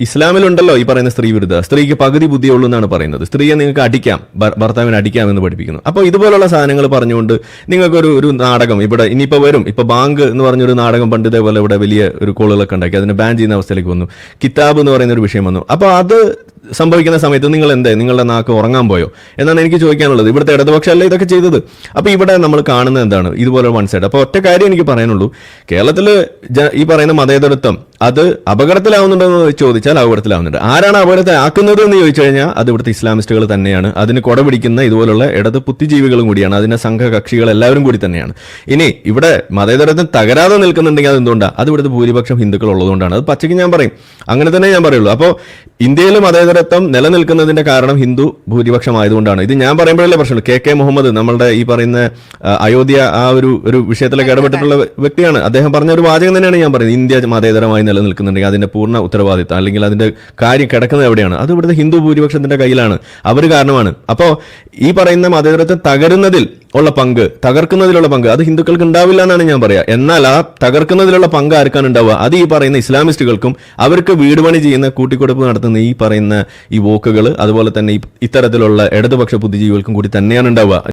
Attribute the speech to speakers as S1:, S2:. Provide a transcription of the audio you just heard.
S1: ഇസ്ലാമിലുണ്ടല്ലോ ഈ പറയുന്ന സ്ത്രീ വിരുദ്ധ. സ്ത്രീക്ക് പകുതി ബുദ്ധിയുള്ളൂ എന്നാണ് പറയുന്നത്. സ്ത്രീയെ നിങ്ങൾക്ക് അടിക്കാം. ഭർ- ഭർത്താവിനെ അടിക്കാം എന്ന് പഠിപ്പിക്കുന്നു. അപ്പോൾ ഇതുപോലുള്ള സാധനങ്ങൾ പറഞ്ഞുകൊണ്ട് നിങ്ങൾക്കൊരു ഒരു നാടകം ഇവിടെ ഇനിയിപ്പോൾ വരും. ഇപ്പോൾ ബാങ്ക് എന്ന് പറഞ്ഞൊരു നാടകം പണ്ട് ഇതേപോലെ ഇവിടെ വലിയ ഒരു കോളുകളൊക്കെ ഉണ്ടാക്കി. അതിനെ ബാൻ ചെയ്യുന്ന അവസ്ഥയിലേക്ക് വന്നു. കിതാബ് എന്ന് പറയുന്ന ഒരു വിഷയം വന്നു. അപ്പോൾ അത് സംഭവിക്കുന്ന സമയത്ത് നിങ്ങൾ എന്തേ നിങ്ങളുടെ നാക്ക് ഉറങ്ങാൻ പോയോ? എന്നാണ് എനിക്ക് ചോദിക്കാനുള്ളത്. ഇവിടുത്തെ ഇടതുപക്ഷമല്ല ഇതൊക്കെ ചെയ്തത്? അപ്പോൾ ഇവിടെ നമ്മൾ കാണുന്നത് എന്താണ്? ഇതുപോലെ വൺ സൈഡ് അപ്പോൾ ഒറ്റ കാര്യം എനിക്ക് പറയാനുള്ളൂ. കേരളത്തിൽ ഈ പറയുന്ന മതേതരത്വം അത് അപകടത്തിലാവുന്നുണ്ടെന്ന് ചോദിച്ചാൽ അപകടത്തിലാവുന്നുണ്ട്. ആരാണ് അപകടത്തെ ആക്കുന്നത് എന്ന് ചോദിച്ചു കഴിഞ്ഞാൽ അത് ഇവിടുത്തെ ഇസ്ലാമിസ്റ്റുകൾ തന്നെയാണ്. അതിന് കൊടപിടിക്കുന്ന ഇതുപോലുള്ള ഇടത് ബുദ്ധിജീവികളും കൂടിയാണ്. അതിന്റെ സംഘകക്ഷികൾ എല്ലാവരും കൂടി തന്നെയാണ്. ഇനി ഇവിടെ മതേതരത്വം തകരാതെ നിൽക്കുന്നുണ്ടെങ്കിൽ അത് എന്തുകൊണ്ടാണ് അത് ഇവിടുത്തെ ഭൂരിപക്ഷം ഹിന്ദുക്കൾ ഉള്ളതുകൊണ്ടാണ്. അത് പച്ചയ്ക്ക് ഞാൻ പറയും. അങ്ങനെ തന്നെ ഞാൻ പറയുള്ളൂ. അപ്പോൾ ഇന്ത്യയിൽ മതേതരത്വം നിലനിൽക്കുന്നതിന്റെ കാരണം ഹിന്ദു ഭൂരിപക്ഷം ആയതുകൊണ്ടാണ് ഇത് ഞാൻ പറയുമ്പോഴല്ലേ പ്രശ്നമുള്ളൂ. കെ കെ മുഹമ്മദ് നമ്മളുടെ ഈ പറയുന്ന അയോധ്യ ആ ഒരു ഒരു വിഷയത്തിലേക്ക് ഇടപെട്ടിട്ടുള്ള വ്യക്തിയാണ്. അദ്ദേഹം പറഞ്ഞ ഒരു വാചകം തന്നെയാണ് ഞാൻ പറയുന്നത്. ഇന്ത്യ മതേതരമായി നിലനിൽക്കുന്നുണ്ടെങ്കിൽ അതിന്റെ പൂർണ ഉത്തരവാദിത്തം അല്ലെങ്കിൽ അതിന്റെ കാര്യം കിടക്കുന്നത് എവിടെയാണ്? അത് ഇവിടുത്തെ ഹിന്ദു ഭൂരിപക്ഷത്തിന്റെ കയ്യിലാണ്. അവർ കാരണമാണ്. അപ്പോൾ ഈ പറയുന്ന മതേതരത്വം തകരുന്നതിൽ ഉള്ള പങ്ക് തകർക്കുന്നതിലുള്ള പങ്ക് അത് ഹിന്ദുക്കൾക്ക് ഉണ്ടാവില്ല എന്നാണ് ഞാൻ പറയാ. എന്നാൽ ആ തകർക്കുന്നതിലുള്ള പങ്ക് ആർക്കാണ് ഉണ്ടാവുക? അത് ഈ പറയുന്ന ഇസ്ലാമിസ്റ്റുകൾക്കും അവർക്ക് വീട് പണി ചെയ്യുന്ന കൂട്ടിക്കൊടുപ്പ് നടത്തുന്ന ഈ പറയുന്ന ഈ വോക്കുകൾ അതുപോലെ തന്നെ ഇത്തരത്തിലുള്ള ഇടതുപക്ഷ ബുദ്ധിജീവികൾക്കും കൂടി തന്നെയാണ് ഉണ്ടാവുക.